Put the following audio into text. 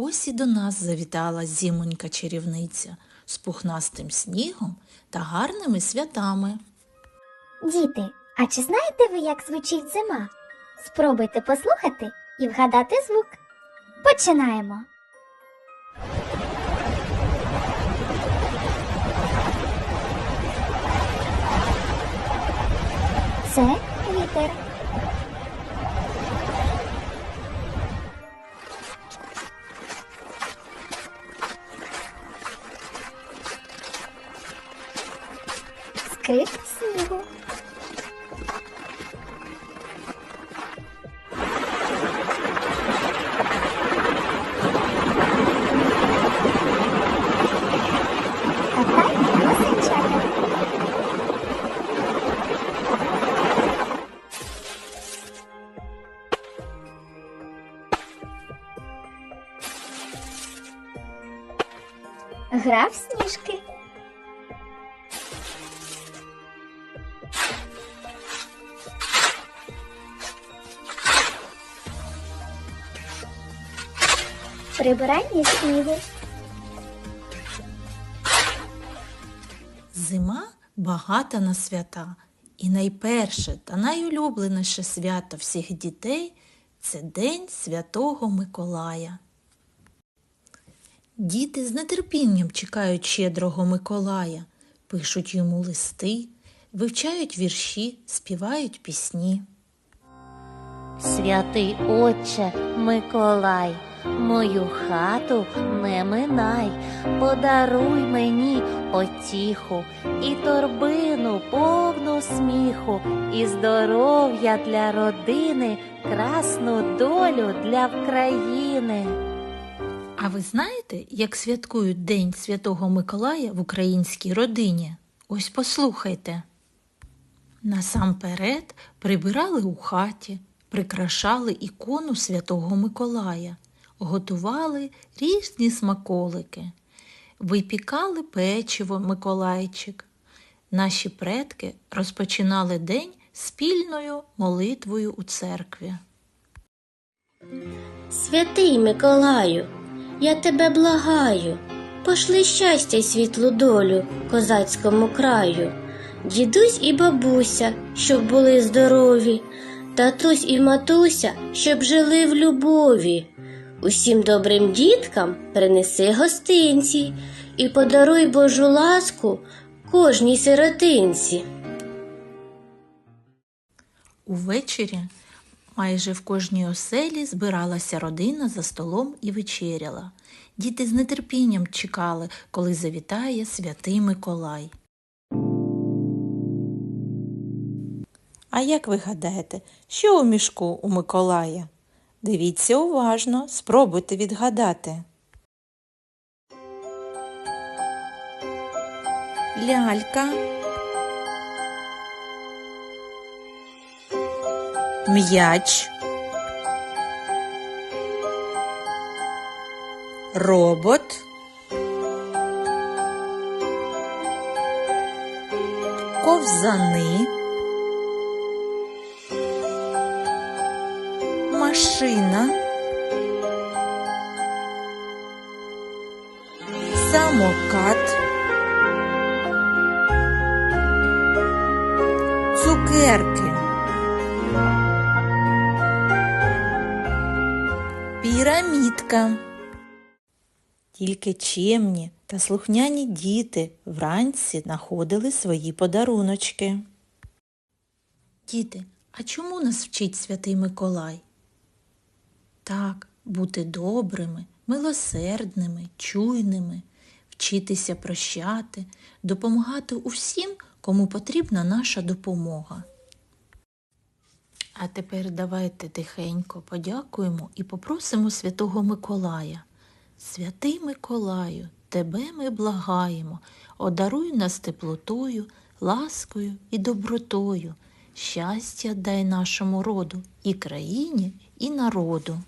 Ось і до нас завітала зімонька чарівниця з пухнастим снігом та гарними святами. Діти, а чи знаєте ви, як звучить зима? Спробуйте послухати і вгадати звук. Починаємо. Це вітер. Скрип снігу. Катай лисичата. Гра сніжки. Прибирання снігу. Зима багата на свята, і найперше та найулюбленіше свято всіх дітей це День Святого Миколая. Діти з нетерпінням чекають щедрого Миколая, пишуть йому листи, вивчають вірші, співають пісні. Святий Отче Миколай, мою хату не минай, подаруй мені потіху і торбину повну сміху, і здоров'я для родини, красну долю для України. А ви знаєте, як святкують День Святого Миколая в українській родині? Ось послухайте. Насамперед прибирали у хаті, прикрашали ікону Святого Миколая, готували різні смаколики, випікали печиво Миколайчик. Наші предки розпочинали день спільною молитвою у церкві. Святий Миколаю, я тебе благаю, пошли щастя й світлу долю козацькому краю, дідусь і бабуся, щоб були здорові, татусь і матуся, щоб жили в любові. Усім добрим діткам принеси гостинці і подаруй Божу ласку кожній сиротинці. Увечері майже в кожній оселі збиралася родина за столом і вечеряла. Діти з нетерпінням чекали, коли завітає святий Миколай. А як ви гадаєте, що у мішку у Миколая? Дивіться уважно, спробуйте відгадати. Лялька. М'яч. Робот. Ковзани. Машина. Самокат. Цукерки. Пірамідка. Тільки чемні та слухняні діти вранці знаходили свої подаруночки. Діти, а чому нас вчить святий Миколай? Так, бути добрими, милосердними, чуйними, вчитися прощати, допомагати усім, кому потрібна наша допомога. А тепер давайте тихенько подякуємо і попросимо святого Миколая. Святий Миколаю, тебе ми благаємо, одаруй нас теплотою, ласкою і добротою, щастя дай нашому роду і країні, і народу.